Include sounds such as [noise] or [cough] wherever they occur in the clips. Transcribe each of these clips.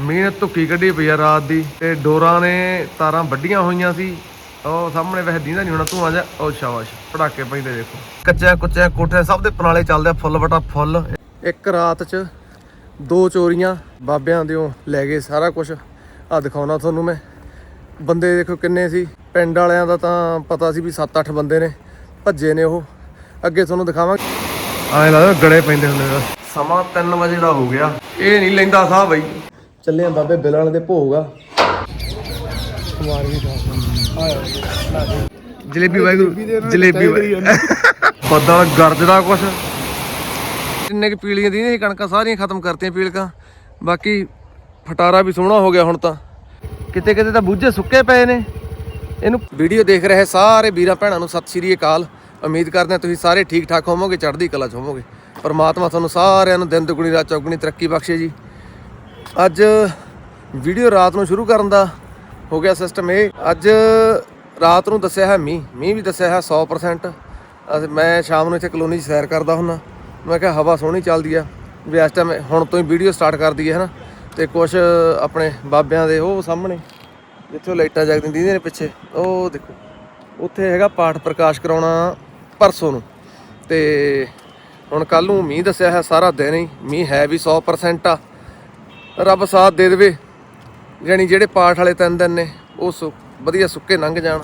ਮੀਂਹ ਧੁੱਕੀ ਕੱਢੀ ਪਈ ਆ ਰਾਤ ਦੀ ਤੇ ਡੋਰਾਂ ਨੇ ਤਾਰਾਂ ਵੱਡੀਆਂ ਹੋਈਆਂ ਸੀ। ਉਹ ਸਾਹਮਣੇ ਵਹਿ ਦੀਂਦਾ ਨਹੀਂ ਹੋਣਾ, ਤੂੰ ਜਾ। ਉਹ ਸ਼ਾਬਾਸ਼ ਪੜਾਕੇ ਪੈਂਦੇ ਦੇਖੋ। ਕੱਚਿਆਂ ਕੁੱਚਿਆਂ ਕੋਠੇ ਸਭ ਦੇ ਪਨਾਲੇ ਚੱਲਦੇ ਆ, ਫੁੱਲ ਬਟਾ ਫੁੱਲ। ਇੱਕ ਰਾਤ 'ਚ ਦੋ ਚੋਰੀਆਂ, ਬਾਬਿਆਂ ਦਿਓ ਲੈ ਗਏ ਸਾਰਾ ਕੁਝ ਆ ਦਿਖਾਉਣਾ ਤੁਹਾਨੂੰ ਮੈਂ। ਬੰਦੇ ਦੇਖੋ ਕਿੰਨੇ ਸੀ। ਪਿੰਡ ਵਾਲਿਆਂ ਦਾ ਤਾਂ ਪਤਾ ਸੀ ਵੀ 7-8 ਬੰਦੇ ਨੇ, ਭੱਜੇ ਨੇ ਉਹ। ਅੱਗੇ ਤੁਹਾਨੂੰ ਦਿਖਾਵਾਂਗੇ। ਐਂ ਲੱਗਦਾ ਗੜੇ ਪੈਂਦੇ ਹੁੰਦੇ ਸਮਾਂ 3 ਵਜੇ ਦਾ ਹੋ ਗਿਆ। ਇਹ ਨਹੀਂ ਲੈਂਦਾ ਸਾਹ ਬਈ। ਚੱਲੇ ਆ ਬਾਬੇ ਬਿੱਲ ਵਾਲੇ ਦੇ ਭੋਗ ਆ। ਜਲੇਬੀ ਵਾਹਿਗੁਰੂ ਜਲੇਬੀ [laughs] ਬੱਦਲ ਗਰਜਦਾ ਕੁਛ। ਕਿੰਨੇ ਕਿ ਪੀਲੀਆਂ ਦੀਆਂ ਸੀ ਕਣਕਾਂ ਸਾਰੀਆਂ ਖਤਮ ਕਰਤੀਆਂ ਪੀਲਕਾਂ ਬਾਕੀ ਫਟਾਰਾ ਵੀ ਸੋਹਣਾ ਹੋ ਗਿਆ ਹੁਣ ਤਾਂ। ਕਿਤੇ ਕਿਤੇ ਤਾਂ ਬੂਝੇ ਸੁੱਕੇ ਪਏ ਨੇ। ਇਹਨੂੰ ਵੀਡੀਓ ਦੇਖ ਰਹੇ ਸਾਰੇ ਵੀਰਾਂ ਭੈਣਾਂ ਨੂੰ ਸਤਿ ਸ਼੍ਰੀ ਅਕਾਲ। ਉਮੀਦ ਕਰਦੇ ਹਾਂ ਤੁਸੀਂ ਸਾਰੇ ਠੀਕ ਠਾਕ ਹੋਵੋਗੇ ਚੜ੍ਹਦੀ ਕਲਾ ਚ ਹੋਵੋਗੇ। ਪਰਮਾਤਮਾ ਤੁਹਾਨੂੰ ਸਾਰਿਆਂ ਨੂੰ ਦਿਨ ਦੁਗਣੀ ਰਾਤ ਚੌਗਣੀ ਤਰੱਕੀ ਬਖਸ਼ੇ ਜੀ। ਅੱਜ ਵੀਡੀਓ ਰਾਤ ਨੂੰ ਸ਼ੁਰੂ ਕਰਨ ਦਾ ਹੋ ਗਿਆ ਸਿਸਟਮ ਇਹ। ਅੱਜ ਰਾਤ ਨੂੰ ਦੱਸਿਆ ਹੈ ਮੀਂਹ। ਮੀਂਹ ਵੀ ਦੱਸਿਆ ਹੈ 100% ਮੈਂ ਸ਼ਾਮ ਨੂੰ ਇੱਥੇ ਕਲੋਨੀ 'ਚ ਸੈਰ ਕਰਦਾ ਹੁੰਨਾ ਮੈਂ ਕਿਹਾ ਹਵਾ ਸੋਹਣੀ ਚੱਲਦੀ ਆ। ਵੀ ਇਸ ਟਾਈਮ ਹੁਣ ਤੋਂ ਹੀ ਵੀਡੀਓ ਸਟਾਰਟ ਕਰ ਦਈਏ, ਹਨਾ। ਤੇ ਕੁਝ ਆਪਣੇ ਬਾਬਿਆਂ ਦੇ ਉਹ ਸਾਹਮਣੇ, ਜਿੱਥੇ ਉਹ ਲਾਈਟਾਂ ਜਗਦੀਆਂ ਦਿੰਦੀਆਂ ਨੇ ਪਿੱਛੇ, ਉਹ ਦੇਖੋ। ਉੱਥੇ ਹੈਗਾ ਪਾਠ ਪ੍ਰਕਾਸ਼ ਕਰਾਉਣਾ ਪਰਸੋਂ ਨੂੰ। ਤੇ ਹੁਣ ਕੱਲ ਨੂੰ ਮੀਂਹ ਦੱਸਿਆ ਹੈ ਸਾਰਾ ਦਿਨ ਹੀ। ਮੀਂਹ ਹੈ ਵੀ 100% ਆ। ਰੱਬ ਸਾਥ ਦੇ ਦੇਵੇ। ਯਾਨੀ ਜਿਹੜੇ ਪਾਠ ਵਾਲੇ ਤਿੰਨ ਦਿਨ ਨੇ, ਉਹ ਸੁ- ਵਧੀਆ ਸੁੱਕੇ ਲੰਘ ਜਾਣ।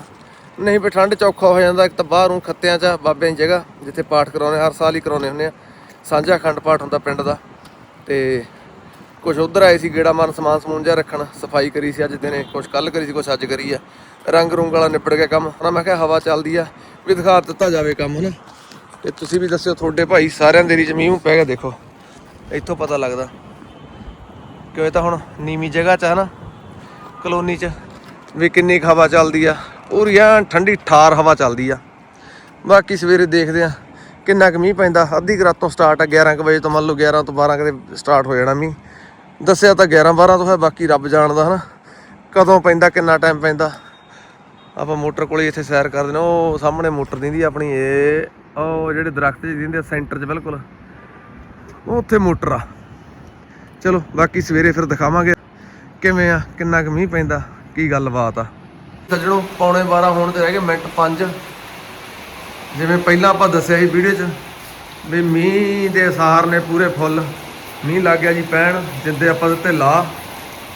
ਨਹੀਂ ਵੀ ਠੰਡ ਚ ਔਖਾ ਹੋ ਜਾਂਦਾ, ਇੱਕ ਤਾਂ ਬਾਹਰੋਂ ਖੱਤਿਆਂ 'ਚ, ਬਾਬਿਆਂ ਦੀ ਜਗ੍ਹਾ, ਜਿੱਥੇ ਪਾਠ ਕਰਾਉਣੇ ਹਰ ਸਾਲ ਹੀ ਕਰਾਉਣੇ ਹੁੰਦੇ ਆ ਸਾਂਝਾ ਅਖੰਡ ਪਾਠ ਹੁੰਦਾ ਪਿੰਡ ਦਾ। ਤੇ ਕੁਝ ਉਧਰ ਆਏ ਸੀ, ਗੇੜਾ ਮਾਰਨ, ਸਮਾਨ ਸਮੂਨ ਜਿਹਾ ਰੱਖਣ, ਸਫ਼ਾਈ ਕਰੀ ਸੀ ਅੱਜ ਦਿਨੇ ਕੁਝ ਕੱਲ ਕਰੀ ਸੀ ਕੁਝ ਅੱਜ ਕਰੀ ਆ। ਰੰਗ ਰੁੰਗ ਵਾਲਾ ਨਿਬੜ ਗਿਆ ਕੰਮ। ਹਨਾ ਮੈਂ ਕਿਹਾ ਹਵਾ ਚੱਲਦੀ ਆ, ਵੀ ਦਿਖਾ ਦਿੱਤਾ ਜਾਵੇ ਕੰਮ ਹਨਾ ਤੇ ਤੁਸੀਂ ਵੀ ਦੱਸਿਓ, ਤੁਹਾਡੇ ਭਾਈ ਸਾਰਿਆਂ ਦੇ ਏਰੀਏ 'ਚ ਪੈ ਗਿਆ, ਦੇਖੋ। ਇੱਥੋਂ ਪਤਾ ਲੱਗਦਾ। ਕਿਉਂ ਇਹ ਤਾਂ ਹੁਣ ਨੀਵੀਂ ਜਗ੍ਹਾ 'ਚ ਹੈ ਨਾ, ਕਲੋਨੀ 'ਚ, ਵੀ ਕਿੰਨੀ ਕੁ ਹਵਾ ਚੱਲਦੀ ਆ। ਪੂਰੀ ਐਨ ਠੰਡੀ ਠਾਰ ਹਵਾ ਚੱਲਦੀ ਆ। ਬਾਕੀ ਸਵੇਰੇ ਦੇਖਦੇ ਆ ਕਿੰਨਾ ਕੁ ਮੀਂਹ ਪੈਂਦਾ। ਅੱਧੀ ਕੁ ਰਾਤੋਂ ਸਟਾਰਟ ਆ 11 ਕੁ ਵਜੇ ਤੋਂ ਮੰਨ ਲਓ 11 ਤੋਂ 12 ਕਦੇ ਸਟਾਰਟ ਹੋ ਜਾਣਾ ਮੀਂਹ। ਦੱਸਿਆ ਤਾਂ 11 12 ਤੋਂ ਹੈ, ਬਾਕੀ ਰੱਬ ਜਾਣਦਾ ਹਨਾ। ਕਦੋਂ ਪੈਂਦਾ, ਕਿੰਨਾ ਟਾਈਮ ਪੈਂਦਾ। ਆਪਾਂ ਮੋਟਰ ਕੋਲੇ ਇੱਥੇ ਸੈਰ ਕਰਦੇ ਨੇ ਉਹ ਸਾਹਮਣੇ ਮੋਟਰ ਦਿੰਦੀ ਆ ਆਪਣੀ, ਇਹ, ਉਹ ਜਿਹੜੇ ਦਰਖਤ ਜਿਹੇ ਦਿੰਦੇ ਆ, ਸੈਂਟਰ 'ਚ ਬਿਲਕੁਲ। ਉਹ ਉੱਥੇ ਮੋਟਰ ਆ। ਚਲੋ, ਬਾਕੀ ਸਵੇਰੇ ਫਿਰ ਦਿਖਾਵਾਂਗੇ। ਕਿਵੇਂ ਆ, ਕਿੰਨਾ ਕੁ ਮੀਂਹ ਪੈਂਦਾ, ਕੀ ਗੱਲਬਾਤ ਆ। ਸੱਜਣੋ ਪੌਣੇ 12 ਹੋਣ ਤੇ ਰਹਿ ਗਏ ਮਿੰਟ 5 ਜਿਵੇਂ ਪਹਿਲਾਂ ਆਪਾਂ ਦੱਸਿਆ ਸੀ ਵੀਡੀਓ 'ਚ, ਵੀ ਮੀਂਹ ਦੇ ਅਸਾਰ ਨੇ ਪੂਰੇ ਫੁੱਲ। ਮੀਂਹ ਲੱਗ ਗਿਆ ਜੀ ਪੈਣ, ਜਿੰਦੇ ਆਪਾਂ ਦਿੱਤੇ ਲਾ।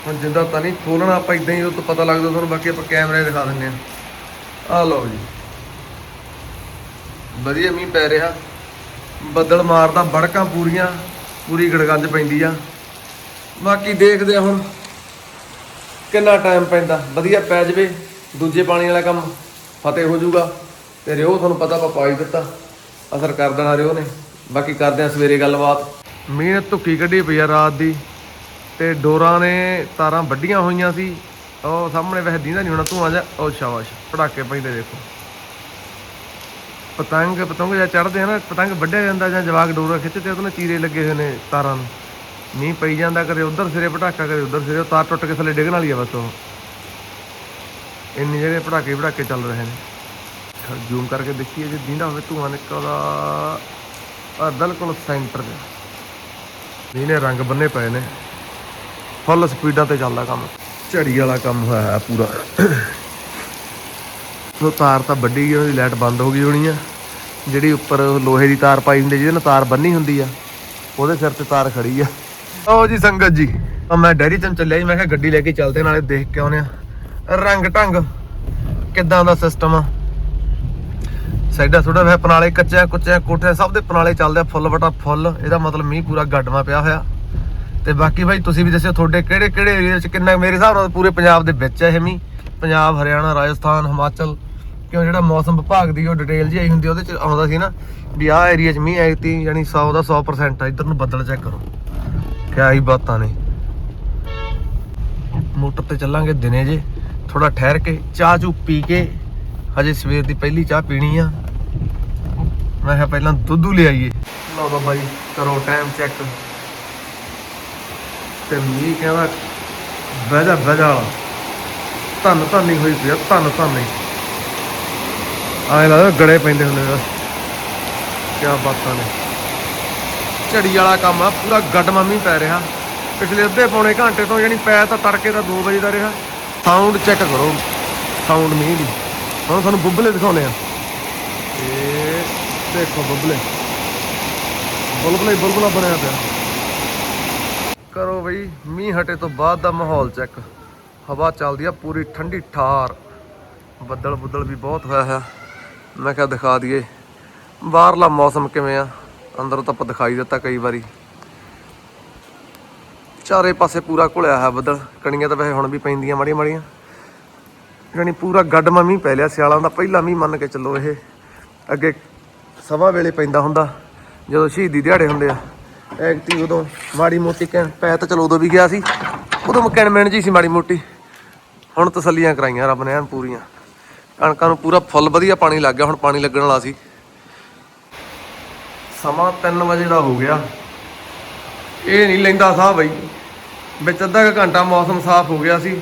ਹੁਣ ਜਿੰਦਾ ਤਾਂ ਨਹੀਂ ਖੋਲਣਾ, ਆਪਾਂ ਇਦਾਂ ਹੀ ਉਹ ਤੋਂ ਪਤਾ ਲੱਗਦਾ ਤੁਹਾਨੂੰ, ਬਾਕੀ ਆਪਾਂ ਕੈਮਰੇ ਦਿਖਾ ਦਿੰਨੇ ਆ ਆ ਲਓ ਜੀ। ਵਧੀਆ ਮੀਂਹ ਪੈ ਰਿਹਾ। ਬੱਦਲ ਮਾਰਦਾ ਬੜਕਾਂ ਪੂਰੀਆਂ, ਪੂਰੀ ਗੜਗੰਜ ਪੈਂਦੀ ਆ। ਬਾਕੀ ਦੇਖਦੇ ਆ ਹੁਣ ਕਿੰਨਾ ਟਾਈਮ ਪੈਂਦਾ। ਵਧੀਆ ਪੈ ਜਵੇ, ਦੂਜੇ ਪਾਣੀ ਵਾਲਾ ਕੰਮ ਫਤਿਹ ਹੋ ਜਾਊਗਾ। ਤੇ ਰਿਓ, ਤੁਹਾਨੂੰ ਪਤਾ ਪਾ ਪਾਈ ਦਿੱਤਾ। ਅਸਰ ਕਰ ਦੇਣਾ ਰਿਓ ਨੇ। ਬਾਕੀ ਕਰਦੇ ਆ ਸਵੇਰੇ ਗੱਲਬਾਤ। ਮੀਂਹ ਧੁੱਕੀ ਕੱਢੀ ਪਈ ਆ ਰਾਤ ਦੀ। ਤੇ ਡੋਰਾਂ ਨੇ ਤਾਰਾਂ ਵੱਡੀਆਂ ਹੋਈਆਂ ਸੀ। ਉਹ ਸਾਹਮਣੇ ਵਹਿ ਦੀਂਦਾ ਨਹੀਂ ਹੋਣਾ ਤੂੰ ਆ ਜਾ ਉਹ ਸ਼ਾਬਾਸ਼। ਪੜਾਕੇ ਪੈਂਦੇ ਦੇਖੋ। ਪਤੰਗ ਪਤੰਗ ਜਾਂ ਚੜਦੇ ਹਨ ਪਤੰਗ ਵੱਢਿਆ ਜਾਂਦਾ ਜਾਂ ਜਵਾਕ ਡੋਰਾ ਖਿੱਚਦੇ ਉਹਦੇ ਨਾਲ ਚੀਰੇ ਲੱਗੇ ਹੋਏ ਨੇ ਤਾਰਾਂ ਨੂੰ। ਮੀਂਹ ਪਈ ਜਾਂਦਾ ਕਦੇ ਉਧਰ ਸਿਰੇ ਪਟਾਕਾ, ਕਦੇ ਉਧਰ ਸਿਰੇ, ਉਹ ਤਾਰ ਟੁੱਟ ਕੇ ਥੱਲੇ ਡਿੱਗਣ ਵਾਲੀ ਆ ਬਸ ਉਹ। ਇੰਨੀ ਜਿਹੜੇ ਪਟਾਕੇ ਹੀ ਪਟਾਕੇ ਚੱਲ ਰਹੇ ਨੇ। ਜ਼ੂਮ ਕਰਕੇ ਦੇਖੀਏ ਜੇ ਦੀਂਦਾ ਹੋਵੇ ਧੂਆਂ ਨਿਕਲਦਾ। ਆ ਬਿਲਕੁਲ ਸੈਂਟਰ 'ਚ ਮੀਂਹ ਨੇ ਰੰਗ ਬੰਨੇ ਪਏ ਨੇ। ਫੁੱਲ ਸਪੀਡਾਂ ਤੇ ਚੱਲਦਾ ਕੰਮ। ਝੜੀ ਵਾਲਾ ਕੰਮ ਹੋਇਆ ਹੈ ਪੂਰਾ। ਉਹ ਤਾਰ ਤਾਂ ਵੱਡੀ ਗਈ, ਉਹਦੀ ਲਾਈਟ ਬੰਦ ਹੋ ਗਈ ਹੋਣੀ ਆ। ਜਿਹੜੀ ਉੱਪਰ ਲੋਹੇ ਦੀ ਤਾਰ ਪਾਈ ਹੁੰਦੀ ਜਿਹਦੇ ਨਾਲ ਤਾਰ ਬੰਨੀ ਹੁੰਦੀ ਆ, ਉਹਦੇ ਸਿਰ ਤੇ ਤਾਰ ਖੜੀ ਆ। ਓ ਜੀ ਸੰਗਤ ਜੀ ਆ ਮੈਂ ਡੈਰੀ ਤੋਂ ਚੱਲਿਆ ਜੀ, ਮੈਂ ਕਿਹਾ ਗੱਡੀ ਲੈ ਕੇ ਚੱਲਦੇ ਨਾਲੇ ਦੇਖ ਕੇ ਆਉਨੇ ਆ ਰੰਗ ਢੰਗ, ਕਿੱਦਾਂ ਦਾ ਸਿਸਟਮ ਆ? ਸਾਈਡਾਂ ਥੋੜਾ ਵੈ ਪਨਾਲੇ ਕੱਚਿਆਂ ਕੁੱਚਿਆਂ ਕੋਠੇ ਸਭ ਦੇ ਪਨਾਲੇ ਚੱਲਦੇ ਆ, ਫੁੱਲ ਵਟਾ ਫੁੱਲ। ਇਹਦਾ ਮਤਲਬ ਮੀਂਹ ਪੂਰਾ ਗੱਡਵਾ ਪਿਆ ਹੋਇਆ। ਤੇ ਬਾਕੀ ਭਾਈ ਤੁਸੀਂ ਵੀ ਦੱਸਿਓ ਤੁਹਾਡੇ ਕਿਹੜੇ ਕਿਹੜੇ ਏਰੀਆ 'ਚ ਕਿੰਨਾ ਮੇਰੇ ਹਿਸਾਬ ਨਾਲ ਪੂਰੇ ਪੰਜਾਬ ਦੇ ਵਿੱਚ ਹੈ ਇਹ ਮੀਂਹ। ਪੰਜਾਬ, ਹਰਿਆਣਾ, ਰਾਜਸਥਾਨ, ਹਿਮਾਚਲ। ਕਿਉਂ ਜਿਹੜਾ ਮੌਸਮ ਵਿਭਾਗ ਦੀ ਉਹ ਡਿਟੇਲ ਜੀ ਆਈ ਹੁੰਦੀ ਉਹਦੇ ਚ ਆਉਂਦਾ ਸੀ ਨਾ ਵੀ ਆਹ ਏਰੀਆ 'ਚ ਮੀਂਹ ਆਈ ਤੀ ਯਾਨੀ 100 ਦਾ 100% ਆ, ਇੱਧਰ ਨੂੰ ਬੱਦਲ ਚੈੱਕ ਕਰੋ। ਕਿਆ ਹੀ ਬਾਤਾਂ ਨੇ। ਮੋਟਰ ਤੇ ਚੱਲਾਂਗੇ ਦਿਨੇ ਜੇ। ਥੋੜਾ ਠਹਿਰ ਕੇ ਚਾਹ ਚੂ ਪੀ ਕੇ ਹਜੇ ਸਵੇਰ ਦੀ ਪਹਿਲੀ ਚਾਹ ਪੀਣੀ ਆ। ਮੈਂ ਕਿਹਾ ਪਹਿਲਾਂ ਦੁੱਧੂ ਲਿਆਈਏ। ਲਓ ਤਾਂ ਬਾਈ, ਕਰੋ ਟਾਈਮ ਚੈੱਕ ਤੇ ਮੀ ਕਹਿੰਦਾ ਵਜਾ ਵਜਾ ਧੰਨ ਧੰਨ ਹੋਈ ਪਿਆ, ਧੰਨ ਧੰਨ ਆਏ ਲੱਗਦਾ ਗੜੇ ਪੈਂਦੇ ਹੁੰਦੇ ਨੇ ਕੀ ਬਾਤਾਂ ਨੇ। ਝੜੀ ਵਾਲਾ ਕੰਮ ਆ, ਪੂਰਾ ਗੱਡ ਮੀਂਹ ਪੈ ਰਿਹਾ। ਪਿਛਲੇ ਅੱਧੇ ਪੌਣੇ ਘੰਟੇ ਤੋਂ ਯਾਨੀ ਪੈ ਤਾਂ ਤੜਕੇ ਦਾ 2 ਵਜੇ ਦਾ ਰਿਹਾ। ਸਾਊਂਡ ਚੈੱਕ ਕਰੋ। ਸਾਊਂਡ ਮੀਂਹ ਦੀ। ਹੁਣ ਤੁਹਾਨੂੰ ਬੁੱਬਲੇ ਦਿਖਾਉਨੇ ਆ। ਇਹ ਦੇਖੋ ਬੁੱਬਲੇ। ਬੁਲਬੁਲਾ ਹੀ ਬਣਿਆ ਪਿਆ। ਕਰੋ ਬਈ, ਮੀਂਹ ਹਟੇ ਤੋਂ ਬਾਅਦ ਦਾ ਮਾਹੌਲ ਚੈੱਕ ਹਵਾ ਚੱਲਦੀ ਆ ਪੂਰੀ ਠੰਡੀ ਠਾਰ। ਬੱਦਲ ਬੁੱਦਲ ਵੀ ਬਹੁਤ ਹੋਇਆ ਹੈ ਮੈਂ ਕਿਹਾ ਦਿਖਾ ਦਈਏ। ਬਾਹਰਲਾ ਮੌਸਮ ਕਿਵੇਂ ਆ? ਅੰਦਰੋਂ ਤਾਂ ਆਪਾਂ ਦਿਖਾਈ ਦਿੱਤਾ ਕਈ ਵਾਰੀ। ਚਾਰੇ ਪਾਸੇ ਪੂਰਾ ਘੁਲਿਆ ਹੋਇਆ ਬੱਦਲ। ਕਣੀਆਂ ਤਾਂ ਵੈਸੇ ਹੁਣ ਵੀ ਪੈਂਦੀਆਂ ਮਾੜੀਆਂ ਮਾੜੀਆਂ ਯਾਨੀ ਪੂਰਾ ਗੱਡਮਾ ਮੀਂਹ ਪੈ ਲਿਆ ਸਿਆਲਾਂ ਦਾ, ਪਹਿਲਾ ਮੀਂਹ ਮੰਨ ਕੇ ਚੱਲੋ ਇਹ। ਅੱਗੇ ਸਵਾ ਵੇਲੇ ਪੈਂਦਾ ਹੁੰਦਾ, ਜਦੋਂ ਸ਼ਹੀਦੀ ਦਿਹਾੜੇ ਹੁੰਦੇ ਆ। ਐਕਟੀ ਉਦੋਂ ਮਾੜੀ ਮੋਟੀ ਕਹਿਣ, ਪੈ ਤਾਂ ਚਲੋ ਉਦੋਂ ਵੀ ਗਿਆ ਸੀ। ਉਦੋਂ ਮਕੈਨ ਮੈਨ ਜੀ ਸੀ ਮਾੜੀ ਮੋਟੀ। ਹੁਣ ਤਸੱਲੀਆਂ ਕਰਾਈਆਂ ਰੱਬ ਨੇ, ਐਨ ਪੂਰੀਆਂ। ਕਣਕਾਂ ਨੂੰ ਪੂਰਾ ਫੁੱਲ ਵਧੀਆ ਪਾਣੀ ਲੱਗ ਗਿਆ, ਹੁਣ ਪਾਣੀ ਲੱਗਣ ਵਾਲਾ ਸੀ। ਸਮਾਂ 3 ਵਜੇ ਦਾ ਹੋ ਗਿਆ। ਇਹ ਨਹੀਂ ਲੈਂਦਾ ਸਾਹ ਬਈ। ਵਿੱਚ ਅੱਧਾ ਕੁ ਘੰਟਾ ਮੌਸਮ ਸਾਫ਼ ਹੋ ਗਿਆ ਸੀ।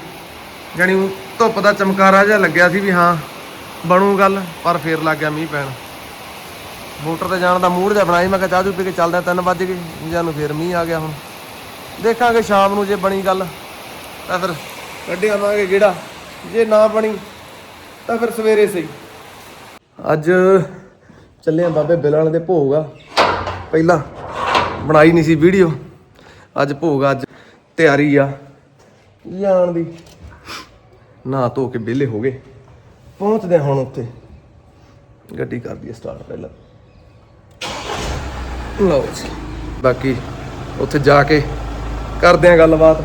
ਜਾਣੀ ਧੁੱਪ ਦਾ ਚਮਕਾਰਾ ਜਿਹਾ ਲੱਗਿਆ ਸੀ ਵੀ ਹਾਂ, ਬਣੂ ਗੱਲ, ਪਰ ਫੇਰ ਲੱਗ ਗਿਆ ਮੀਂਹ ਪੈਣ। ਮੋਟਰ ਤੇ ਜਾਣ ਦਾ ਮੂਡ ਜਿਹਾ ਬਣਾਈ ਮੈਂ ਕਿਹਾ ਚਾਹ ਚੂ ਪੀ ਕੇ ਚੱਲਦੇ 3 ਵਜ ਗਏ। ਜਾਨੂੰ ਫੇਰ ਮੀਂਹ ਆ ਗਿਆ ਹੁਣ। ਦੇਖਾਂਗੇ ਸ਼ਾਮ ਨੂੰ ਜੇ ਬਣੀ ਗੱਲ, ਤਾਂ ਫਿਰ ਕੱਢੇ ਆਵਾਂਗੇ ਗੇੜਾ। ਜੇ ਨਾ ਬਣੀ, ਤਾਂ ਫਿਰ ਸਵੇਰੇ ਸਹੀ। ਅੱਜ ਚੱਲੇ ਆ ਬਾਬੇ ਬਿੱਲ ਦੇ ਭੋਗ ਆ। ਪਹਿਲਾਂ ਬਣਾਈ ਨਹੀਂ ਸੀ ਵੀਡੀਓ ਅੱਜ ਭੋਗ ਆ, ਅੱਜ ਤਿਆਰੀ ਆ। ਜਾਣ ਦੀ। ਨਾ ਧੋ ਕੇ ਵਿਹਲੇ ਹੋ ਗਏ। ਪਹੁੰਚਦੇ ਹਾਂ ਹੁਣ ਉੱਥੇ। ਗੱਡੀ ਕਰਦੀ ਹੈ ਸਟਾਰਟ ਪਹਿਲਾਂ। ਲਓ ਜੀ ਬਾਕੀ ਉੱਥੇ ਜਾ ਕੇ ਕਰਦੇ ਆ ਗੱਲਬਾਤ।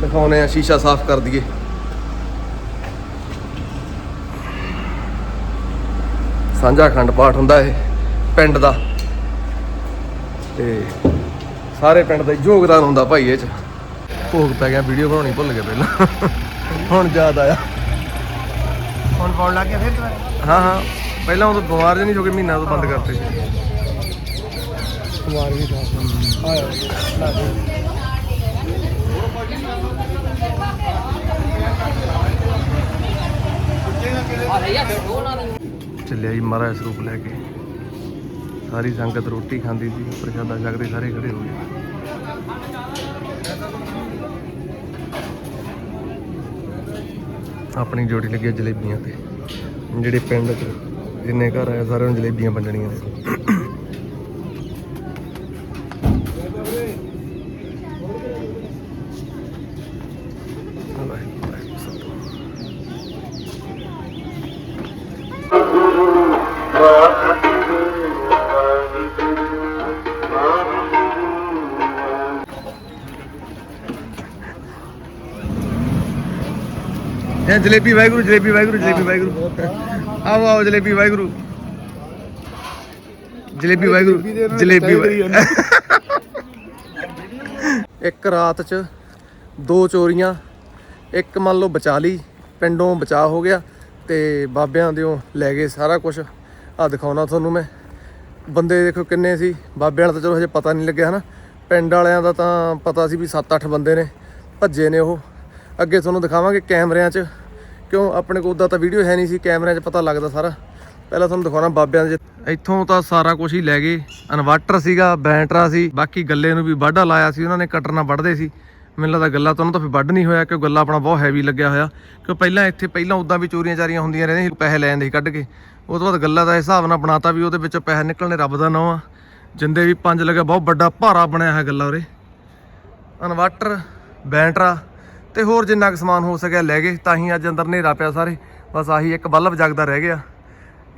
ਦਿਖਾਉਨੇ ਆ ਸ਼ੀਸ਼ਾ ਸਾਫ਼ ਕਰ ਦਈਏ। ਸਾਂਝਾ ਖੰਡ ਪਾਠ ਹੁੰਦਾ ਇਹ ਪਿੰਡ ਦਾ। ਤੇ ਸਾਰੇ ਪਿੰਡ ਦਾ ਯੋਗਦਾਨ ਹੁੰਦਾ ਭਾਈ ਇਹ ਚ। ਭੋਗ ਪੈ ਗਿਆ ਵੀਡੀਓ ਬਣਾਉਣੀ ਭੁੱਲ ਗਏ ਪਹਿਲਾਂ। ਹੁਣ ਯਾਦ ਆਇਆ। ਹੁਣ ਪਾਉਣ ਲੱਗ ਗਿਆ ਫਿਰ ਦੁਬਾਰਾ? ਹਾਂ ਹਾਂ। ਪਹਿਲਾਂ ਉਦੋਂ ਬਿਮਾਰ ਜਿਹੇ ਨਹੀਂ ਹੋ ਕੇ ਮਹੀਨਾ ਤੋਂ ਬੰਦ ਕਰਤੇ ਸੀ। ਕੁਮਾਰ ਵੀ ਸਾਹ ਆਇਆ ਲਾ ਦੇ। ਚੱਲਿਆ ਜੀ, ਮਹਾਰਾਜ ਸਰੂਪ ਲੈ ਕੇ। ਸਾਰੀ ਸੰਗਤ ਰੋਟੀ ਖਾਂਦੀ ਸੀ, ਪ੍ਰਸ਼ਾਦਾ ਛਕਦੇ ਸਾਰੇ ਖੜੇ ਹੋ ਗਏ। ਆਪਣੀ ਜੋੜੀ ਲੱਗੀ ਜਲੇਬੀਆਂ ਤੇ। ਜਿਹੜੇ ਪਿੰਡ 'ਚ ਜਿੰਨੇ ਘਰ ਆਏ ਸਾਰਿਆਂ ਨੂੰ ਜਲੇਬੀਆਂ ਵੰਡਣੀਆਂ ਨੇ। ਇਹ ਜਲੇਬੀ ਵਾਹਿਗੁਰੂ ਜਲੇਬੀ ਵਾਹਿਗੁਰੂ ਜਲੇਬੀ ਵਾਹਿਗੁਰੂ। ਆਓ ਆਓ ਜਲੇਬੀ ਵਾਹਿਗੁਰੂ। ਜਲੇਬੀ ਵਾਹਿਗੁਰੂ ਜਲੇਬੀ [laughs] ਇੱਕ ਰਾਤ 'ਚ ਦੋ ਚੋਰੀਆਂ ਇੱਕ ਮੰਨ ਲਓ ਬਚਾ ਲਈ ਪਿੰਡੋਂ ਬਚਾ ਹੋ ਗਿਆ ਤੇ ਬਾਬਿਆਂ ਦਿਓ ਲੈ ਗਏ ਸਾਰਾ ਕੁਝ ਆ ਦਿਖਾਉਣਾ ਤੁਹਾਨੂੰ ਮੈਂ। ਬੰਦੇ ਦੇਖੋ ਕਿੰਨੇ ਸੀ ਬਾਬਿਆਂ ਦਾ ਤਾਂ ਚਲੋ ਹਜੇ ਪਤਾ ਨਹੀਂ ਲੱਗਿਆ ਹਨਾ। ਪਿੰਡ ਵਾਲਿਆਂ ਦਾ ਤਾਂ ਪਤਾ ਸੀ ਵੀ 7-8 ਬੰਦੇ ਨੇ ਭੱਜੇ ਨੇ ਉਹ। ਅੱਗੇ ਤੁਹਾਨੂੰ ਦਿਖਾਵਾਂਗੇ ਕੈਮਰਿਆਂ 'ਚ। ਕਿਉਂ? ਆਪਣੇ ਕੋਲ ਉਦਾਂ ਤਾਂ ਵੀਡੀਓ ਹੈ ਨਹੀਂ ਸੀ ਕੈਮਰਿਆਂ 'ਚ ਪਤਾ ਲੱਗਦਾ ਸਾਰਾ। ਪਹਿਲਾਂ ਤੁਹਾਨੂੰ ਦਿਖਾਉਣਾ ਬਾਬਿਆਂ ਦੇ ਇੱਥੋਂ ਤਾਂ ਸਾਰਾ ਕੁਝ ਹੀ ਲੈ ਗਏ। ਇਨਵਰਟਰ ਸੀਗਾ, ਬੈਟਰਾ ਸੀ, ਬਾਕੀ ਗੱਲੇ ਨੂੰ ਵੀ ਵਾਢਾ ਲਾਇਆ ਸੀ, ਉਹਨਾਂ ਨੇ ਕਟਰ ਨਾਲ ਵੱਢਦੇ ਸੀ। ਮੈਨੂੰ ਲੱਗਦਾ ਗੱਲਾ ਤੋਂ ਉਹਨਾਂ ਤਾਂ ਫਿਰ ਵੱਢ ਨਹੀਂ ਹੋਇਆ ਕਿ ਗੱਲਾ ਆਪਣਾ ਬਹੁਤ ਹੈਵੀ ਲੱਗਿਆ ਹੋਇਆ। ਕਿ ਪਹਿਲਾਂ ਇੱਥੇ, ਪਹਿਲਾਂ ਉਦਾਂ ਵੀ ਚੋਰੀਆਂ ਚਾਰੀਆਂ ਹੁੰਦੀਆਂ ਰਹਿੰਦੀਆਂ ਸੀ, ਪੈਸੇ ਲੈ ਜਾਂਦੇ ਸੀ ਕੱਢ ਕੇ। ਉਹ ਤੋਂ ਬਾਅਦ ਗੱਲਾ ਦਾ ਹਿਸਾਬ ਨਾਲ ਬਣਾਤਾ ਵੀ ਉਹਦੇ ਵਿੱਚ ਪੈਸੇ ਨਿਕਲਣੇ ਰੱਬ ਦਾ ਨਾਮ ਆ। ਜਿੰਦੇ ਵੀ ਪੰਜ ਲੱਗਿਆ ਬਹੁਤ ਵੱਡਾ ਭਾਰਾ ਬਣਿਆ ਹੈ ਗੱਲਾ ਉਰੇ। ਇਨਵਰਟਰ, ਬੈਟਰਾ ਤੇ ਹੋਰ ਜਿੰਨਾ ਕੁ ਸਮਾਨ ਹੋ ਸਕਿਆ ਲੈ ਗਏ, ਤਾਂ ਹੀ ਅੱਜ ਅੰਦਰ ਹਨੇਰਾ ਪਿਆ ਸਾਰੇ। ਬਸ ਆਹੀ ਇੱਕ ਬਲਬ ਜਗਦਾ ਰਹਿ ਗਿਆ।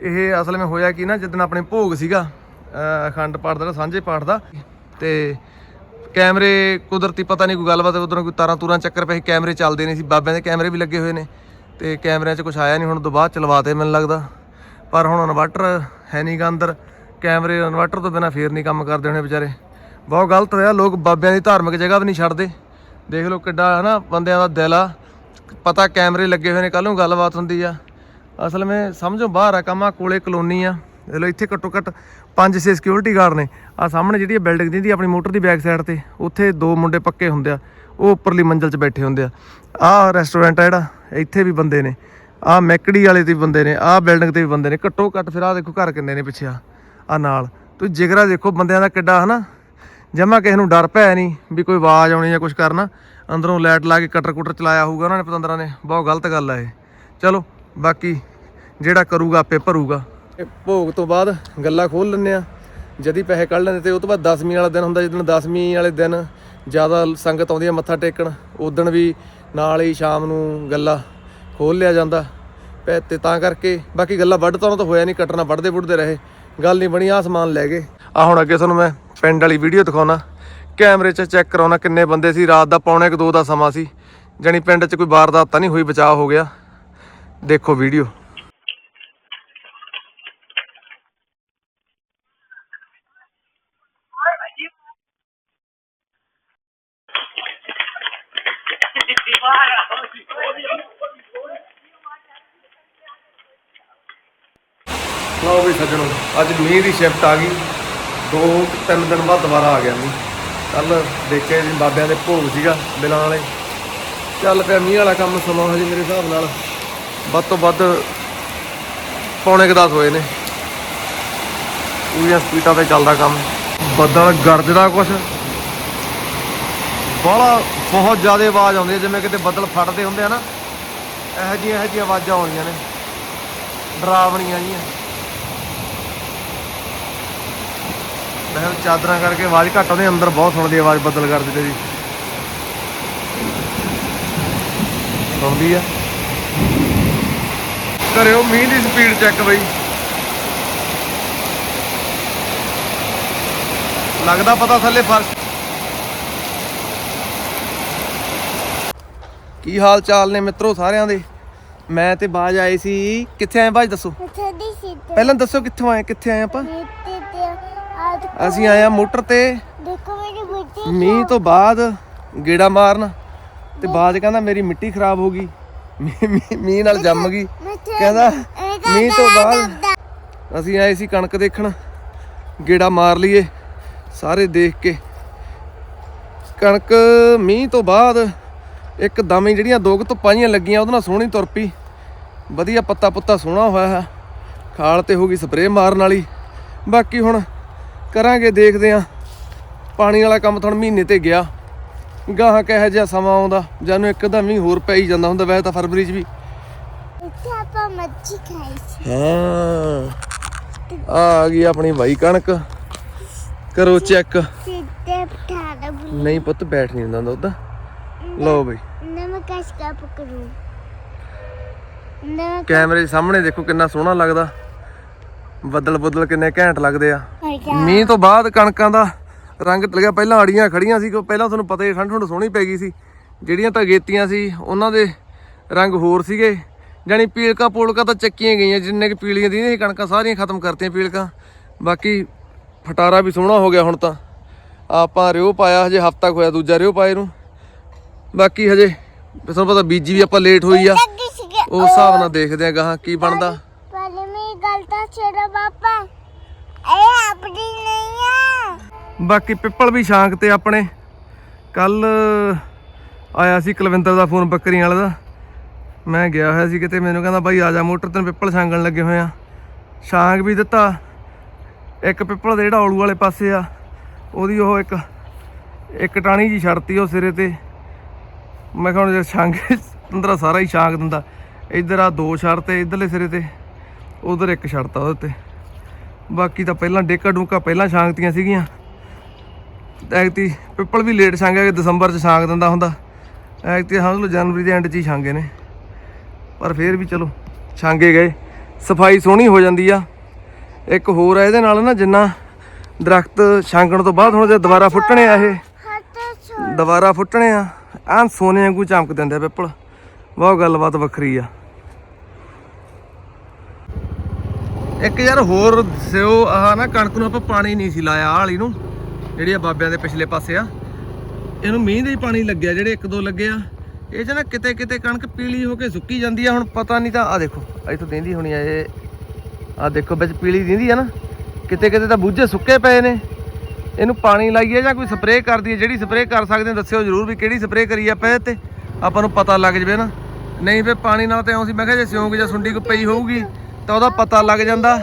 ਇਹ ਅਸਲ ਵਿੱਚ ਹੋਇਆ ਕਿ ਨਾ, ਜਿੱਦਣ ਆਪਣੇ ਭੋਗ ਸੀਗਾ ਅਖੰਡ ਪਾਠ ਦਾ, ਸਾਂਝੇ ਪਾਠ ਦਾ, ਤੇ ਕੈਮਰੇ ਕੁਦਰਤੀ ਪਤਾ ਨਹੀਂ ਕੋਈ ਗੱਲਬਾਤ, ਉਧਰੋਂ ਕੋਈ ਤਾਰਾਂ ਤੂਰਾਂ ਚੱਕਰ ਪਏ ਕੈਮਰੇ ਚੱਲਦੇ ਨਹੀਂ ਸੀ, ਬਾਬਿਆਂ ਦੇ ਕੈਮਰੇ ਵੀ ਲੱਗੇ ਹੋਏ ਨੇ, ਤੇ ਕੈਮਰਿਆਂ 'ਚ ਕੁਝ ਆਇਆ ਨਹੀਂ, ਹੁਣ ਤੋਂ ਬਾਅਦ ਚਲਵਾਤੇ ਮੈਨੂੰ ਲੱਗਦਾ। ਪਰ ਹੁਣ ਇਨਵਰਟਰ ਹੈ ਨਹੀਂ ਗਾ ਅੰਦਰ, ਕੈਮਰੇ ਇਨਵਰਟਰ ਤੋਂ ਬਿਨਾ ਫੇਰ ਨਹੀਂ ਕੰਮ ਕਰਦੇ ਹੋਣੇ ਵਿਚਾਰੇ। ਬਹੁਤ ਗਲਤ ਹੋਇਆ, ਲੋਕ ਬਾਬਿਆਂ ਦੀ ਧਾਰਮਿਕ ਜਗ੍ਹਾ ਵੀ ਨਹੀਂ ਛੱਡਦੇ। ਦੇਖ ਲਓ ਕਿੱਡਾ ਹਨਾ ਬੰਦਿਆਂ ਦਾ ਦਿਲ ਆ। ਪਤਾ ਕੈਮਰੇ ਲੱਗੇ ਹੋਏ ਨੇ ਕੱਲ ਨੂੰ ਗੱਲਬਾਤ ਹੁੰਦੀ ਆ। ਅਸਲ ਵਿੱਚ ਸਮਝੋ ਬਾਹਰ ਆ, ਕੰਮਾਂ ਕੋਲੇ ਕਲੋਨੀ ਆ। ਦੇਖ ਲਓ ਇੱਥੇ ਘੱਟੋ ਘੱਟ 5-6 ਸਿਕਿਉਰਿਟੀ ਗਾਰਡ ਨੇ। ਆ ਸਾਹਮਣੇ ਜਿਹੜੀ ਬਿਲਡਿੰਗ ਦਿੰਦੀ ਆਪਣੀ ਮੋਟਰ ਦੀ ਬੈਕ ਸਾਈਡ ਤੇ, ਉੱਥੇ ਦੋ ਮੁੰਡੇ ਪੱਕੇ ਹੁੰਦੇ ਆ। ਉਹ ਉੱਪਰਲੀ ਮੰਜ਼ਲ 'ਚ ਬੈਠੇ ਹੁੰਦੇ ਆ। ਆਹ ਰੈਸਟੋਰੈਂਟ ਆ ਜਿਹੜਾ, ਇੱਥੇ ਵੀ ਬੰਦੇ ਨੇ। ਆਹ ਮੈਕੜੀ ਵਾਲੇ ਤੇ ਵੀ ਬੰਦੇ ਨੇ ਆਹ ਬਿਲਡਿੰਗ ਤੇ ਵੀ ਬੰਦੇ ਨੇ। ਘੱਟੋ ਘੱਟ ਫਿਰ ਆਹ ਦੇਖੋ ਘਰ ਕਿੰਨੇ ਨੇ ਪਿੱਛੇ ਆ। ਆ ਨਾਲ। ਤੁਸੀਂ ਜਿਗਰਾ ਦੇਖੋ ਬੰਦਿਆਂ ਦਾ ਕਿੱਡਾ ਹਨਾ ਜਮਾ ਕਿਸੇ ਨੂੰ ਡਰ ਪਿਆ ਨਹੀਂ ਵੀ ਕੋਈ ਆਵਾਜ਼ ਆਉਣੀ ਜਾਂ ਕੁਝ ਕਰਨਾ। ਅੰਦਰੋਂ ਲਾਈਟ ਲਾ ਕੇ ਕਟਰ ਕੁਟਰ ਚਲਾਇਆ ਹੋਊਗਾ ਉਹਨਾਂ ਨੇ, ਪਤੰਦਰਾਂ ਨੇ। ਬਹੁਤ ਗਲਤ ਗੱਲ ਆ ਇਹ। ਚਲੋ, ਬਾਕੀ ਜਿਹੜਾ ਕਰੂਗਾ, ਆਪੇ ਭਰੂਗਾ। ਇਹ ਭੋਗ ਤੋਂ ਬਾਅਦ ਗੱਲਾਂ ਖੋਲ ਲੈਂਦੇ ਆ ਜਦੀ ਪੈਸੇ ਕੱਢ ਲੈਂਦੇ ਤੇ ਉਹ ਤੋਂ ਬਾਅਦ 10ਵੀਂ ਵਾਲਾ ਦਿਨ ਹੁੰਦਾ, ਜਿੱਦਣ 10ਵੀਂ ਵਾਲੇ ਦਿਨ ਜ਼ਿਆਦਾ ਸੰਗਤ ਆਉਂਦੀ ਆ ਮੱਥਾ ਟੇਕਣ ਉਦਣ ਵੀ ਨਾਲ ਹੀ ਸ਼ਾਮ ਨੂੰ ਗੱਲਾਂ ਖੋਲ ਲਿਆ ਜਾਂਦਾ। ਪੈ- ਤੇ ਤਾਂ ਕਰਕੇ ਬਾਕੀ ਗੱਲਾਂ ਵੱਢ ਤਾਂ ਉਹਨਾਂ ਤੋਂ ਹੋਇਆ ਨਹੀਂ ਕੱਟਣਾ ਵੱਢਦੇ ਵੁੱਢਦੇ ਰਹੇ। ਗੱਲ ਨਹੀਂ ਬਣੀ ਆ ਸਮਾਨ ਲੈ ਗਏ। ਆ ਹੁਣ ਅੱਗੇ ਤੁਹਾਨੂੰ ਮੈਂ ਪਿੰਡ ਵਾਲੀ ਵੀਡੀਓ ਦਿਖਾਉਣਾ। ਕੈਮਰੇ 'ਚ ਚੈੱਕ ਕਰਾਉਣਾ ਕਿੰਨੇ ਬੰਦੇ ਸੀ, ਰਾਤ ਦਾ ਪੌਣੇ ਕੁ ਦੋ ਦਾ ਸਮਾਂ ਸੀ। ਜਾਣੀ ਪਿੰਡ 'ਚ ਕੋਈ ਵਾਰਦਾਤ ਤਾਂ ਨਹੀਂ ਹੋਈ, ਬਚਾਅ ਹੋ ਗਿਆ। ਦੇਖੋ ਵੀਡੀਓ ਲਓ ਵੀ ਸੱਜਣੋ, ਅੱਜ ਮੀਂਹ ਦੀ ਸ਼ਿਫਟ ਆ ਗਈ। ਦੋ ਤਿੰਨ ਦਿਨ ਬਾਅਦ ਦੁਬਾਰਾ ਆ ਗਿਆ ਮੀਂਹ। ਕੱਲ ਦੇਖਿਆ ਜੀ ਬਾਬਿਆਂ ਦੇ ਭੋਗ ਸੀਗਾ ਬਿਲਾਂ ਵਾਲੇ। ਚੱਲ ਪਿਆ ਮੀਂਹ ਵਾਲਾ ਕੰਮ ਸਮਾਂ ਹਜੇ ਮੇਰੇ ਹਿਸਾਬ ਨਾਲ। ਵੱਧ ਤੋਂ ਵੱਧ ਪੌਣੇ ਕੁ ਦਸ ਹੋਏ ਨੇ। ਪੂਰੀਆਂ ਸਪੀਡਾਂ ਤੇ ਚੱਲਦਾ ਕੰਮ। ਬੱਦਲ ਗਰਜਦਾ ਕੁਛ। ਬੜਾ ਬਹੁਤ ਜ਼ਿਆਦਾ ਆਵਾਜ਼ ਆਉਂਦੀ ਹੈ, ਜਿਵੇਂ ਕਿਤੇ ਬੱਦਲ ਫਟਦੇ ਹੁੰਦੇ ਆ ਨਾ। ਇਹੋ ਜਿਹੀਆਂ ਇਹੋ ਜਿਹੀਆਂ ਆਵਾਜ਼ਾਂ ਆਉਂਦੀਆਂ ਨੇ। ਡਰਾਵਣੀਆਂ ਜੀਆਂ। ਮੈਂ ਕਿਹਾ ਚਾਦਰਾਂ ਕਰਕੇ ਆਵਾਜ਼ ਘੱਟ ਆਉਂਦੀ ਅੰਦਰ ਬਹੁਤ ਸੁਣਦੀ ਆਵਾਜ਼ ਬੱਦਲ ਕਰ ਦਿੱਤੇ ਦੀ ਸੁਣਦੀ ਆ। ਕਰਿਓ ਮੀਂਹ ਦੀ ਸਪੀਡ ਚੈੱਕ ਬਈ। ਲੱਗਦਾ ਪਤਾ ਥੱਲੇ ਫਰਸ਼। ਕੀ ਹਾਲ ਚਾਲ ਨੇ ਮਿੱਤਰੋ ਸਾਰਿਆਂ ਦੇ? ਮੈਂ ਤੇ ਬਾਜ ਆਏ ਸੀ। ਕਿੱਥੇ ਆਏ ਬਾਜ ਦੱਸੋ? ਪਹਿਲਾਂ ਦੱਸੋ ਕਿੱਥੋਂ ਆਏ ਕਿੱਥੇ ਆਏ ਆਪਾਂ? ਅਸੀਂ ਆਏ ਆ ਮੋਟਰ ਤੇ। ਦੇਖੋ ਮੇਰੀ ਬੁੱਢੀ ਮੀਂਹ ਤੋਂ ਬਾਅਦ ਗੇੜਾ ਮਾਰਨ ਤੇ ਬਾਜ ਕਹਿੰਦਾ ਮੇਰੀ ਮਿੱਟੀ ਖਰਾਬ ਹੋ ਗਈ। ਮੀਂਹ- ਨਾਲ ਜੰਮ ਗਈ। ਕਹਿੰਦਾ ਮੀਂਹ ਤੋਂ ਬਾਅਦ ਅਸੀਂ ਆਏ ਸੀ ਕਣਕ ਦੇਖਣ। ਗੇੜਾ ਮਾਰ ਲਈਏ ਸਾਰੇ ਦੇਖ ਕੇ। ਕਣਕ ਮੀਂਹ ਤੋਂ ਬਾਅਦ ਇੱਕ ਦਮ ਹੀ ਜਿਹੜੀਆਂ ਦੋ ਧੁੱਪਾਂ ਜਿਹੀਆਂ ਲੱਗੀਆਂ ਉਹਦੇ ਨਾਲ ਸੋਹਣੀ ਤੁਰ ਪਈ। ਵਧੀਆ ਪੱਤਾ ਪੁੱਤਾ ਸੋਹਣਾ ਹੋਇਆ ਹੈ। ਖਾਲ ਤੇ ਹੋ ਗਈ ਸਪਰੇਅ ਮਾਰਨ ਵਾਲੀ। ਬਾਕੀ ਹੁਣ ਕਰਾਂਗੇ ਦੇਖਦੇ ਆਂ। ਪਾਣੀ ਵਾਲਾ ਕੰਮ ਥੋੜਾ ਮਹੀਨੇ ਤੇ ਗਿਆ। ਗਾਹਾਂ ਕਿਹੋ ਜਿਹਾ ਸਮਾਂ ਆਉਂਦਾ ਜਾਨੂੰ ਇੱਕਦਮ ਹੀ ਹੋਰ ਪੈ ਹੀ ਜਾਂਦਾ ਹੁੰਦਾ ਵੈਸੇ ਤਾਂ ਫਰਵਰੀ 'ਚ ਵੀ। ਇੱਥੇ ਆਪਾਂ ਮੱਛੀ ਖਾਈ ਸੀ। ਹਾਂ। ਆ ਗਈ ਆਪਣੀ ਬਾਈ ਕਣਕ। ਕਰੋ ਚੈੱਕ। ਸਿੱਧੇ ਨਹੀਂ ਪੁੱਤ ਬੈਠ ਨਹੀਂ ਹੁੰਦਾ ਦੁੱਧ। ਲਓ ਬਈ। ਨਮਕ ਕਾ ਪਕੜੂ ਕੈਮਰੇ ਸਾਹਮਣੇ ਦੇਖੋ ਕਿੰਨਾ ਸੋਹਣਾ ਲੱਗਦਾ। ਬੱਦਲ ਬੱਦਲ ਕਿੰਨੇ ਘੈਂਟ ਲੱਗਦੇ ਆ। ਮੀਂਹ ਤੋਂ ਬਾਅਦ ਕਣਕਾਂ ਦਾ ਰੰਗ ਟਲ ਗਿਆ। ਪਹਿਲਾਂ ਆੜੀਆਂ ਖੜੀਆਂ ਸੀ ਕਿ ਪਹਿਲਾਂ ਤੁਹਾਨੂੰ ਪਤਾ ਹੀ ਠੰਡ ਠੰਡ ਸੋਹਣੀ ਪੈ ਗਈ ਸੀ। ਜਿਹੜੀਆਂ ਤਾਂ ਗੇਤੀਆਂ ਸੀ ਉਹਨਾਂ ਦੇ ਰੰਗ ਹੋਰ ਸੀਗੇ। ਜਾਨੀ ਪੀਲਕਾ ਪੋਲਕਾ ਤਾਂ ਚੱਕੀਆਂ ਗਈਆਂ ਜਿੰਨੇ ਕਿ ਪੀਲੀਆਂ ਦੀਆਂ ਸੀ ਕਣਕਾਂ ਸਾਰੀਆਂ ਖਤਮ ਕਰਤੀਆਂ ਪੀਲਕਾਂ। ਬਾਕੀ ਫਟਾਰਾ ਵੀ ਸੋਹਣਾ ਹੋ ਗਿਆ ਹੁਣ ਤਾਂ। ਆਪਾਂ ਰਿਓ ਪਾਇਆ ਹਜੇ ਹਫਤਾ ਹੋਇਆ ਦੂਜਾ ਰਿਓ ਪਾਏ ਨੂੰ। ਬਾਕੀ ਹਜੇ ਤੁਹਾਨੂੰ ਪਤਾ ਬੀਜੀ ਵੀ ਆਪਾਂ ਲੇਟ ਹੋਈ ਆ। ਉਸ ਹਿਸਾਬ ਨਾਲ ਦੇਖਦੇ ਆ ਗਾਹਾਂ ਕੀ ਬਣਦਾ। ਛੇੜਾ ਪਾਪਾ। ਇਹ ਆਪਣੀ ਨਹੀਂ ਆ। ਬਾਕੀ ਪਿੱਪਲ ਵੀ ਸ਼ਾਂਕ ਤੇ ਆਪਣੇ। ਕੱਲ ਆਇਆ ਸੀ ਕੁਲਵਿੰਦਰ ਦਾ ਫੋਨ ਬੱਕਰੀਆਂ ਵਾਲੇ ਦਾ। ਮੈਂ ਗਿਆ ਹੋਇਆ ਸੀ ਕਿਤੇ, ਮੈਨੂੰ ਕਹਿੰਦਾ ਬਾਈ ਆ ਜਾ, ਮੋਟਰ ਤੈਨੂੰ ਪਿੱਪਲ ਛਾਂਗਣ ਲੱਗੇ ਹੋਏ ਆ। ਛਾਂਗ ਵੀ ਦਿੱਤਾ। ਇੱਕ ਪਿੱਪਲ ਦਾ ਜਿਹੜਾ ਔਲੂ ਵਾਲੇ ਪਾਸੇ ਆ, ਉਹਦੀ ਉਹ ਇੱਕ ਇੱਕ ਟਾਣੀ ਜੀ ਛੜਤੀ ਉਹ ਸਿਰੇ ਤੇ। ਮੈਂ ਕਿਹਾ ਹੁਣ ਜੇ ਛਾਂਗ ਅੰਦਰਾ ਸਾਰਾ ਹੀ ਛਾਂਗ ਦਿੰਦਾ। ਇੱਧਰ ਆ ਦੋ ਛੜ ਤੇ, ਇਧਰਲੇ ਸਿਰੇ ਤੇ। ਉਧਰ ਇੱਕ ਛੱਡਤਾ ਉਹਦੇ ਤੇ ਬਾਕੀ ਤਾਂ ਪਹਿਲਾਂ ਡੇਕਾ ਡੂਕਾ ਪਹਿਲਾਂ ਛਾਂਗਤੀਆਂ ਸੀਗੀਆਂ। ਐਕਤੀ ਪਿੱਪਲ ਵੀ ਲੇਟ ਛਾਂਗਿਆ ਕਿ ਦਸੰਬਰ ਚ ਛਾਂਗ ਦਿੰਦਾ ਹੁੰਦਾ। ਐਕਤੀ ਸਮਝ ਲਓ ਜਨਵਰੀ ਦੇ ਐਂਡ ਚ ਹੀ ਛਾਂਗੇ ਨੇ। ਪਰ ਫੇਰ ਵੀ ਚਲੋ, ਛਾਂਗੇ ਗਏ। ਸਫ਼ਾਈ ਸੋਹਣੀ ਹੋ ਜਾਂਦੀ ਆ। ਇੱਕ ਹੋਰ ਆ ਇਹਦੇ ਨਾਲ ਨਾ ਜਿੰਨਾ ਦਰਖਤ ਛਾਂਗਣ ਤੋਂ ਬਾਅਦ ਹੁਣ ਜੇ ਦੁਬਾਰਾ ਫੁੱਟਣੇ ਆ ਇਹ। ਦੁਬਾਰਾ ਫੁੱਟਣੇ ਆ। ਐਨ ਸੋਨੇ ਵਾਂਗੂ ਚਮਕ ਦਿੰਦੇ ਆ ਪਿੱਪਲ। ਬਹੁਤ ਗੱਲਬਾਤ ਵੱਖਰੀ ਆ। ਇੱਕ ਯਾਰ ਹੋਰ ਸਿਓ ਆਹ ਨਾ ਕਣਕ ਨੂੰ ਆਪਾਂ ਪਾਣੀ ਨਹੀਂ ਸੀ ਲਾਇਆ, ਆਹ ਵਾਲੀ ਨੂੰ, ਜਿਹੜੀ ਆ ਬਾਬਿਆਂ ਦੇ ਪਿਛਲੇ ਪਾਸੇ ਆ। ਇਹਨੂੰ ਮੀਂਹ ਦੇ ਹੀ ਪਾਣੀ ਲੱਗਿਆ, ਜਿਹੜੇ ਇੱਕ ਦੋ ਲੱਗੇ ਆ। ਇਹ ਚ ਨਾ ਕਿਤੇ ਕਿਤੇ ਕਣਕ ਪੀਲੀ ਹੋ ਕੇ ਸੁੱਕੀ ਜਾਂਦੀ ਆ, ਹੁਣ ਪਤਾ ਨਹੀਂ ਤਾਂ ਆ ਦੇਖੋ ਇੱਥੋਂ ਦਿੰਦੀ ਹੋਣੀ ਆ ਇਹ। ਆ ਦੇਖੋ, ਵਿੱਚ ਪੀਲੀ ਦਿੰਦੀ ਆ ਨਾ। ਕਿਤੇ ਕਿਤੇ ਤਾਂ ਬੂਝੇ ਸੁੱਕੇ ਪਏ ਨੇ। ਇਹਨੂੰ ਪਾਣੀ ਲਾਈਏ ਜਾਂ ਕੋਈ ਸਪਰੇਅ ਕਰਦੀ ਹੈ ਜਿਹੜੀ ਸਪਰੇਅ ਕਰ ਸਕਦੇ ਦੱਸਿਓ ਜਰੂਰ ਵੀ ਕਿਹੜੀ ਸਪਰੇਅ ਕਰੀ ਆਪਾਂ ਇਹ ਤੇ। ਆਪਾਂ ਨੂੰ ਪਤਾ ਲੱਗ ਜਵੇ ਨਾ। ਨਹੀਂ ਫੇ ਪਾਣੀ ਨਾਲ ਤੇ ਆਉਂ ਸੀ, ਮੈਂ ਕਿਹਾ ਜੇ ਸਿਉਂਕ ਜਾਂ ਸੁੰਡੀ ਕੋ ਪਈ ਹੋਊਗੀ ਤਾਂ ਉਹਦਾ ਪਤਾ ਲੱਗ ਜਾਂਦਾ।